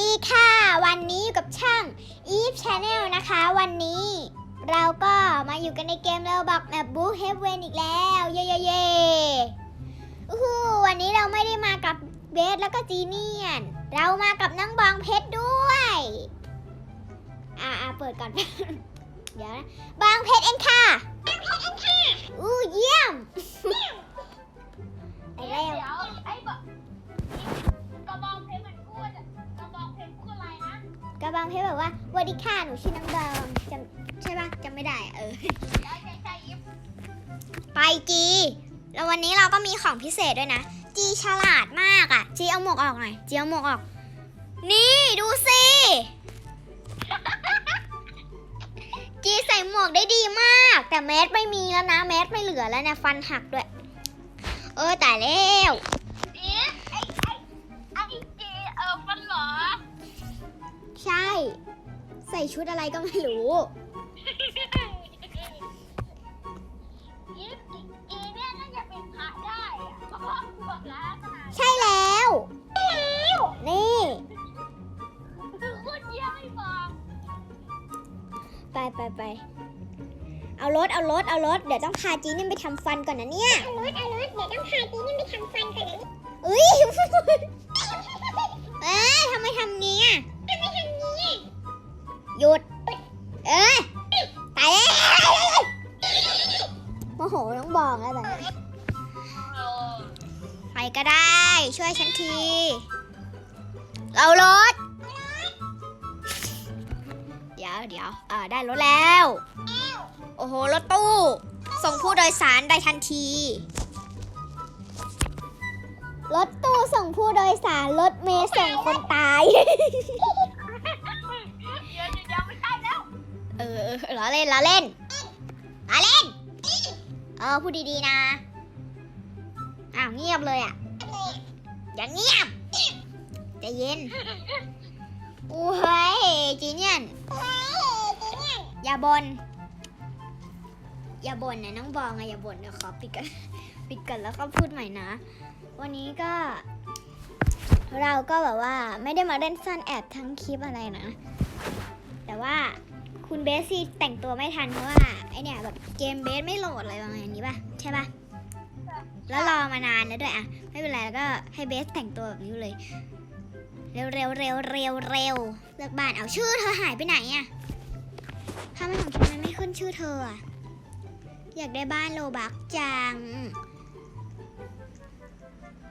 ดีค่ะ วันนี้อยู่กับช่าง Eve Channel นะคะ วันนี้เราก็มาอยู่กันในเกมเราบักแบบบูเฮฟเวนอีกแล้ว เย่เย่เย่อู้หูวันนี้เราไม่ได้มากับเบสแล้วก็จีเนียน เรามากับน้องบองเพชรด้วย อ่าเปิดก่อน เดี๋ยวนะบางเพชรเองค่ะอู้เยี่ยมไอ้เดี๋เร็ยว กระบางเพชรแบบว่าวัสดีค่ะหนูชื่อน้องบองจำใช่ปะจำไม่ได้เออไปจีแล้ววันนี้เราก็มีของพิเศษด้วยนะ จีฉลาดมากอะ่ะ จีเอาหมวกออกหน่อยจีเอาหมวกออก นี่ดูสิจีใส่หมวกได้ดีมาก แต่แมสไม่มีแล้วนะ แมสไม่เหลือแล้วเนี่ยฟันหักด้วย เออตายแล้ว ใช่ใส่ชุดอะไรก็ไม่รู้ยิบอีเนี่ยน่าจะเป็นพระได้อะเพราะว่าบอกแล้วขนาดใช่แล้ว นี่พูดเยี่ยไม่บอกไปไปไปเอารถเอารถเอารถเดี๋ยวต้องพาจีนี่ไปทำฟันก่อนนะเนี่ยเอารถเอารถเดี๋ยวต้องพาจีนี่ไปทำฟันก่อนนะเอ้ยเอ้ยทำไมทำงี้อะ หยุด เอ้ยตายแล้วโมโหน้องบอกแล้วแบบนี้ใครก็ได้ ช่วยฉันที เอารถ เดี๋ยวเดี๋ยวเออได้รถแล้ว โอ้โห รถตู้ ส่งผู้โดยสารได้ทันที รถตู้ส่งผู้โดยสาร รถเมล์ส่งคนตาย เออเล้อเล่นล้อเล่นล้อเล่น เออพูดดีๆนะ อ้าวเงียบเลยอะ อย่างเงียบใจเย็นโอ้ยจีเนียนอย่าบน่นอย่าบ่นนะน้องบองอะอย่าบ่นเดี๋ยวขอปิดกันปิดกันแล้วก็พูดใหม่นะ วันนี้ก็ เราก็แบบว่าไม่ได้มาเล่นซ่อนแอบทั้งคลิปอะไรนะ แต่ว่า คุณเบสซี่แต่งตัวไม่ทันเพราะว่าไอเนี่ยแบบเกมเบสไม่โหลดอะไรประมาณนี้ป่ะใช่ป่ะแล้วรอมานานแล้วด้วยอะไม่เป็นไรแล้วก็ให้เบสแต่งตัวแบบนี้เลย เร็วเร็วเร็วเร็วเร็วเลือกบ้านเอาชื่อเธอหายไปไหนอะทำไมของฉันมันไม่ขึ้นชื่อเธออะอยากได้บ้านโลบักจัง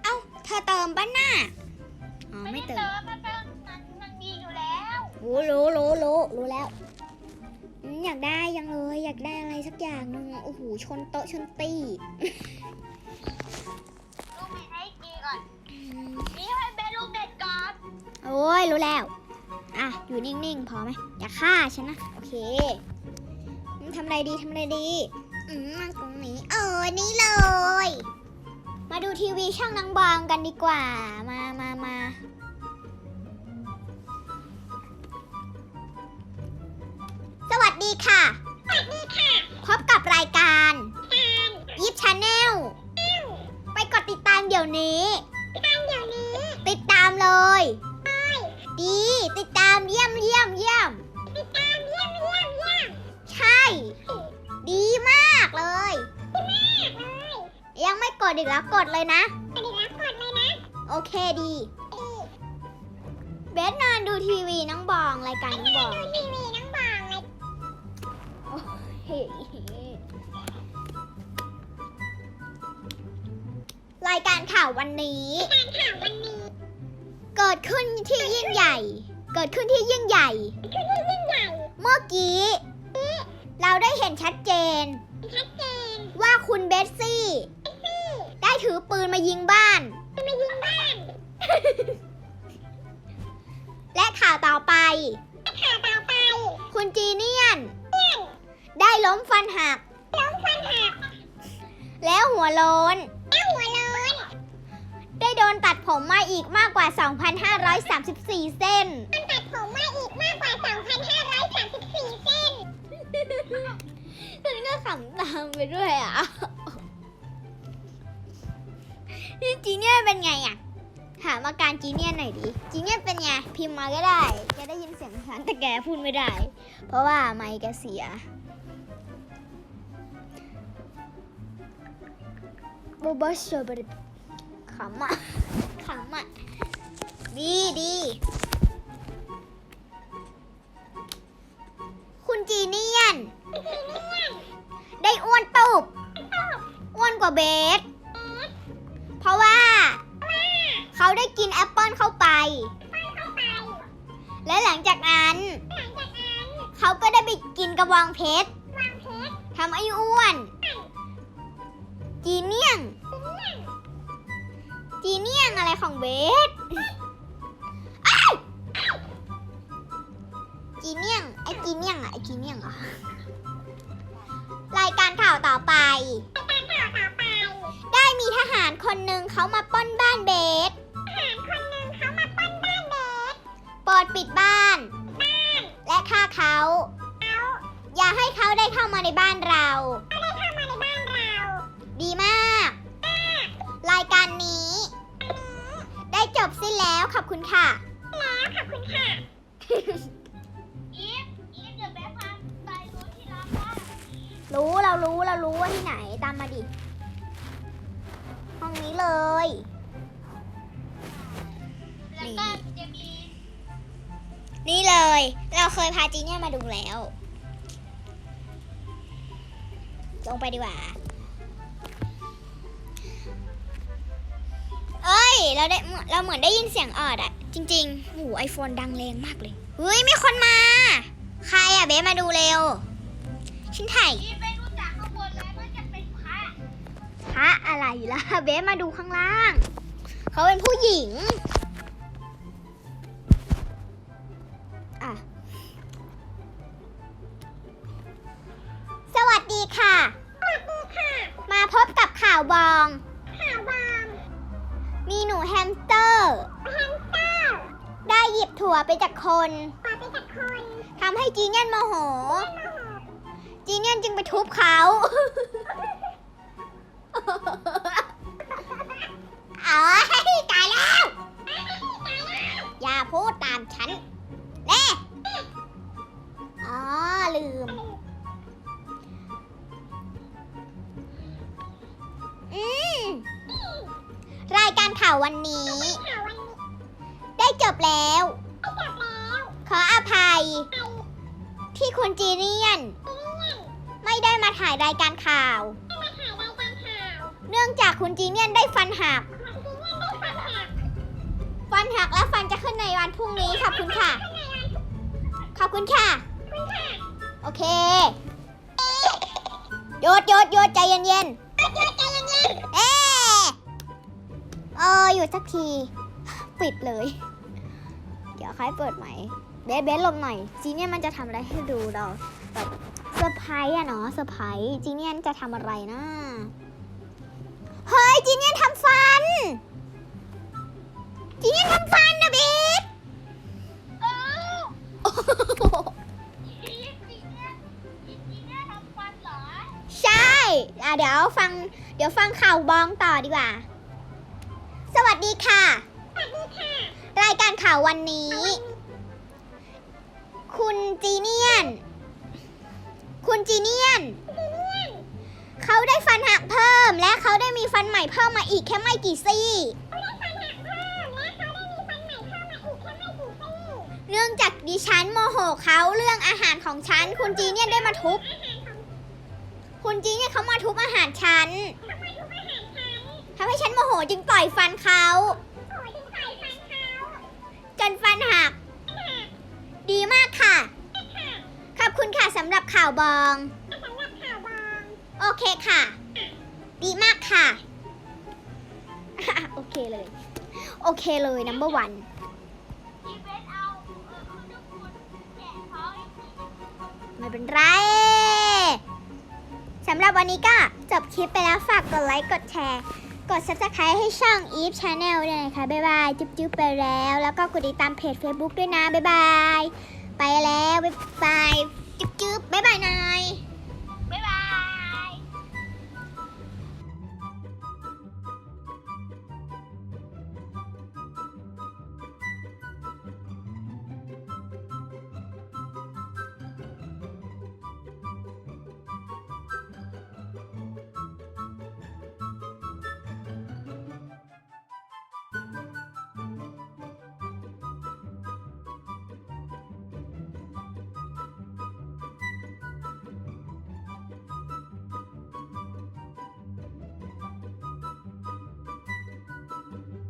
เอ้าเธอเติมบ้านหน้าอ๋อไม่เติมเติมมันเป็นมันมันมีอยู่แล้วรู้รู้รู้รู้รู้แล้ว อืมอยากได้ยังเลย อยากได้อะไรสักอย่างหนึ่งโอ้โหชนโต๊ะชนตี้ลูกเม็ดให้จีก่อนอืมนี่ให้เป็นลูกเม็ดก่อนโอ้ยรู้แล้ว อะ อยู่นิ่งๆ พอไหมอย่าฆ่าฉันนะ โอเคอืมทำอะไรดีทำอะไรดี อืมมาตรงนี้เออนี่เลย มาดูทีวีช่องนางบางกันดีกว่า มามามา ดีค่ะ สวัสดีค่ะ พบกับรายการตามยิปชาแนล ไปกดติดตามเดี๋ยวนี้ตามเดี๋ยวนี้ ติดตามเลย ดี ติดตามเยี่ยมเยี่ยมเยี่ยม ติดตามเยี่ยมเยี่ยมเยี่ยมใช่ ดีมากเลยมากเลยยังไม่กดอีกแล้วกดเลยนะเดี๋ยวรับกดเลยนะ โอเคดี เบสนอนดูทีวีน้องบองรายการน้องบองดูทีวี รายการข่าววันนี้การข่าววันนี้ เกิดขึ้นที่ยิ่งใหญ่ เกิดขึ้นที่ยิ่งใหญ่คือที่ยิ่งใหญ่เมื่อกี้ เราได้เห็นชัดเจนชัดเจน ว่าคุณเบสซี่ ได้ถือปืนมายิงบ้านจะมายิงบ้านและข่าวต่อไปข่าวต่อไป คุณจีเนียนได้ ล้มฟันหัก ล้มฟันหัก แล้วหัวโลน แล้วหัวโล้นได้โดนตัดผมมาอีกมากกว่า 2,534 เส้นมันตัดผมมาอีกมากกว่า 2,534 เส้นฉันก็ขำตามไปด้วยอะนี่จีเนียนเป็นไงอะ ถามอาการจีเนียนหน่อยดิ จีเนียนเป็นไง พิมพ์มาก็ได้แกได้ยินเสียงฉันแต่แกพูดไม่ได้ เพราะว่าไมค์แกเสีย โบบอชโบขำอะขำอะดีดี คุณจีเนียน ได้อ้วนตุบอ้วนกว่าเบส เพราะว่า เขาได้กินแอปเปิลเข้าไป และหลังจากนั้น เขาก็ได้ไปกินกระบองเพชรทำให้อ้วน จีเนียง จีเนียงอะไรของเบสจีเนียงไอ้จีเนียงอะไอ้จีเนียงเหรอรายการข่าวต่อไป จบสิ้นแล้วขอบคุณค่ะอีฟอีฟเดี๋ยวแม่พาไปรู้ที่ร้านบ้านรู้เรารู้เรารู้ว่าที่ไหนตามมาดิ ห้องนี้เลย แล้วก็จะมี นี่เลย เราเคยพาจีเนี่ยมาดูแล้ว ลงไปดีกว่า เอ้ย เราได้เราเหมือนได้ยินเสียงออดอะจริงๆหูไอโฟนดังแรงมากเลยเฮ้ยมีคนมา ใครอะเบสมาดูเร็วฉันถ่ายอีฟไม่รู้จักข้างบนแลยว่าจะเป็นพระพระอะไรล่ะเบสมาดูข้างล่าง เขาเป็นผู้หญิง หยิบถั่วไปจากคนทำให้จีเนียนโมโห จีเนียนจึงไปทุบเขา เอ้ยตายแล้ว อย่าพูดตามฉันเน่อ๋อ ลืม อืม รายการข่าววันนี้ได้จบ แล้ว ขออภัย ที่คุณจีเนียน ไม่ได้มาถ่ายรายการข่าว เนื่องจากคุณจีเนียนได้ฟันหัก ฟันหักและฟันจะขึ้นในวันพรุ่งนี้ขอบคุณค่ะ ขอบคุณค่ะ โอเคหยุดหยุดหยุดใจเย็นๆเอ๊ะเออหยุดสักที ปิดเลย เดี๋ยวค่อยเปิดใหม่เบสเบสลงหน่อยจีเนียนมันจะทำอะไรให้ดูเราแบบเซอร์ไพรส์อะเนาะเซอร์ไพรส์จีเนียนจะทำอะไรนะเฮ้ยจีเนียนทำฟันจีเนียนทำฟันนะเบสใช่อะเดี๋ยวฟังเดี๋ยวฟังข่าวบองต่อดีกว่า สวัสดีค่ะ ข่าววันนี้ คุณจีเนียน คุณจีเนียน เขาได้ฟันหักเพิ่ม และเขาได้มีฟันใหม่เพิ่มมาอีกแค่ไม่กี่ซี่เนื่องจากดิฉันโมโหเขาเรื่องอาหารของฉัน คุณจีเนียนได้มาทุบ คุณจีเนี่ยเขามาทุบอาหารฉันทำให้ฉันโมโหจึงปล่อยฟันเขา จนฟันหัก ดีมากค่ะ ขอบคุณค่ะสำหรับข่าวบอง โอเคค่ะ ดีมากค่ะ โอเคเลย โอเคเลย number one อีเวนต์เอาเออคุณทุกคนไม่เป็นไรสำหรับวันนี้ก็จบคลิปไปแล้วฝากกดไลค์ กดแชร์ กด subscribe ให้ช่อง Eve Channel ด้วยนะคะ บ๊ายบาย จุ๊บๆไปแล้ว แล้วก็กดติดตามเพจ Facebook ด้วยนะ บ๊ายบาย ไปแล้ว บ๊ายบาย จุ๊บๆบ๊